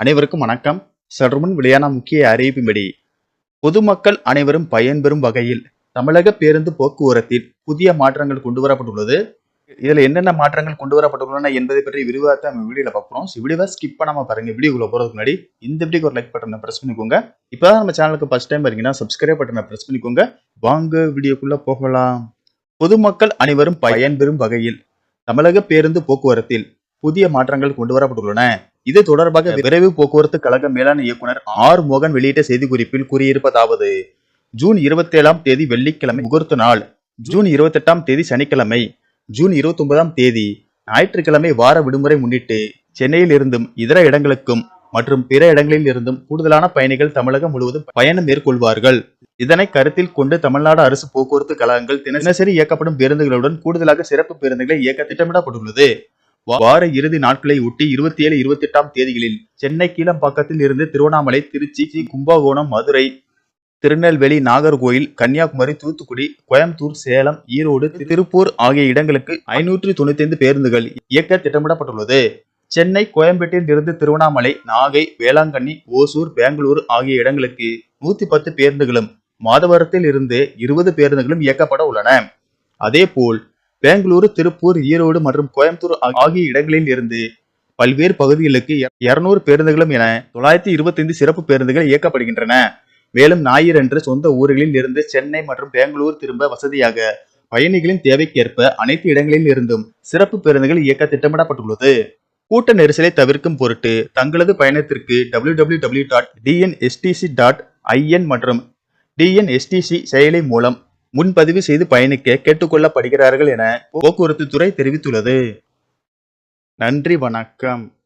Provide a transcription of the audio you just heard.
அனைவருக்கும் வணக்கம். சற்றுமுன் வெளியான முக்கிய அறிவிப்பின்படி பொதுமக்கள் அனைவரும் பயன்பெறும் வகையில் தமிழக பேருந்து போக்குவரத்தில் புதிய மாற்றங்கள் கொண்டு வரப்பட்டுள்ளது இதில் என்னென்ன மாற்றங்கள் கொண்டு வரப்பட்டுள்ளன என்பதை பற்றி விரிவாக நம்ம வீடியோவில் பார்க்குறோம் வீடியோவை ஸ்கிப் பண்ணாமல் பாருங்கள் வீடியோக்குள்ள போகிறதுக்கு முன்னாடி இந்த வீடியோக்கு ஒரு லைக் பட்டனை ப்ரெஸ் பண்ணிக்கோங்க. இப்பதான் நம்ம சேனலுக்கு ஃபஸ்ட் டைம் வரீங்கன்னா சப்ஸ்கிரைப் பட்டனை ப்ரெஸ் பண்ணிக்கோங்க. வாங்க வீடியோக்குள்ளே போகலாம். பொதுமக்கள் அனைவரும் பயன்பெறும் வகையில் தமிழக பேருந்து போக்குவரத்தில் புதிய மாற்றங்கள் கொண்டு வரப்பட்டுள்ளன இது தொடர்பாக விரைவு போக்குவரத்து கழக மேலாண் இயக்குனர் ஆர் மோகன் வெளியிட்ட செய்திக்குறிப்பில் கூறியிருப்பதாவது ஜூன் இருபத்தி ஏழாம் தேதி வெள்ளிக்கிழமை முகூர்த்த நாள் ஜூன் இருபத்தி எட்டாம் தேதி சனிக்கிழமை ஜூன் இருபத்தி ஒன்பதாம் தேதி ஞாயிற்றுக்கிழமை வார விடுமுறை முன்னிட்டு சென்னையில் இருந்தும் இதர இடங்களுக்கும் மற்றும் பிற இடங்களில் இருந்தும் கூடுதலான பயணிகள் தமிழகம் முழுவதும் பயணம் மேற்கொள்வார்கள். இதனை கருத்தில் கொண்டு தமிழ்நாடு அரசு போக்குவரத்து கழகங்கள் தினசரி இயக்கப்படும் பேருந்துகளுடன் கூடுதலாக சிறப்பு பேருந்துகளை இயக்க திட்டமிடப்பட்டுள்ளது. வார இறுதி நாட்களை ஒட்டி இருபத்தி ஏழு இருபத்தி எட்டாம் தேதிகளில் சென்னை கீழம்பாக்கத்தில் இருந்து திருவண்ணாமலை திருச்சி கும்பகோணம் மதுரை திருநெல்வேலி நாகர்கோயில் கன்னியாகுமரி தூத்துக்குடி கோயம்புத்தூர் சேலம் ஈரோடு திருப்பூர் ஆகிய இடங்களுக்கு ஐநூற்றி தொண்ணூத்தி ஐந்து பேருந்துகள் இயக்க திட்டமிடப்பட்டுள்ளது. சென்னை கோயம்பேட்டில் இருந்து திருவண்ணாமலை நாகை வேளாங்கண்ணி ஓசூர் பெங்களூர் ஆகிய இடங்களுக்கு நூத்தி பத்து பேருந்துகளும் மாதவரத்தில் இருந்து இருபது பேருந்துகளும் இயக்கப்பட உள்ளன. அதேபோல் பெங்களூரு திருப்பூர் ஈரோடு மற்றும் கோயம்புத்தூர் ஆகிய இடங்களில் இருந்து பல்வேறு பகுதிகளுக்கு இருநூறு பேருந்துகளும் என தொள்ளாயிரத்தி இருபத்தைந்து சிறப்பு பேருந்துகள் இயக்கப்படுகின்றன. மேலும் ஞாயிறன்று சொந்த ஊர்களில் இருந்து சென்னை மற்றும் பெங்களூர் திரும்ப வசதியாக பயணிகளின் தேவைக்கேற்ப அனைத்து இடங்களில் இருந்தும் சிறப்பு பேருந்துகள் இயக்க திட்டமிடப்பட்டுள்ளது. கூட்ட நெரிசலை தவிர்க்கும் பொருட்டு தங்களது பயணத்திற்கு W W W dot TNSTC dot IN மற்றும் டிஎன்எஸ்டிசி செயலி மூலம் முன்பதிவு செய்து பயணிக்க கேட்டுக்கொள்ளப்படுகிறார்கள் என போக்குவரத்து துறை தெரிவித்துள்ளது. நன்றி வணக்கம்.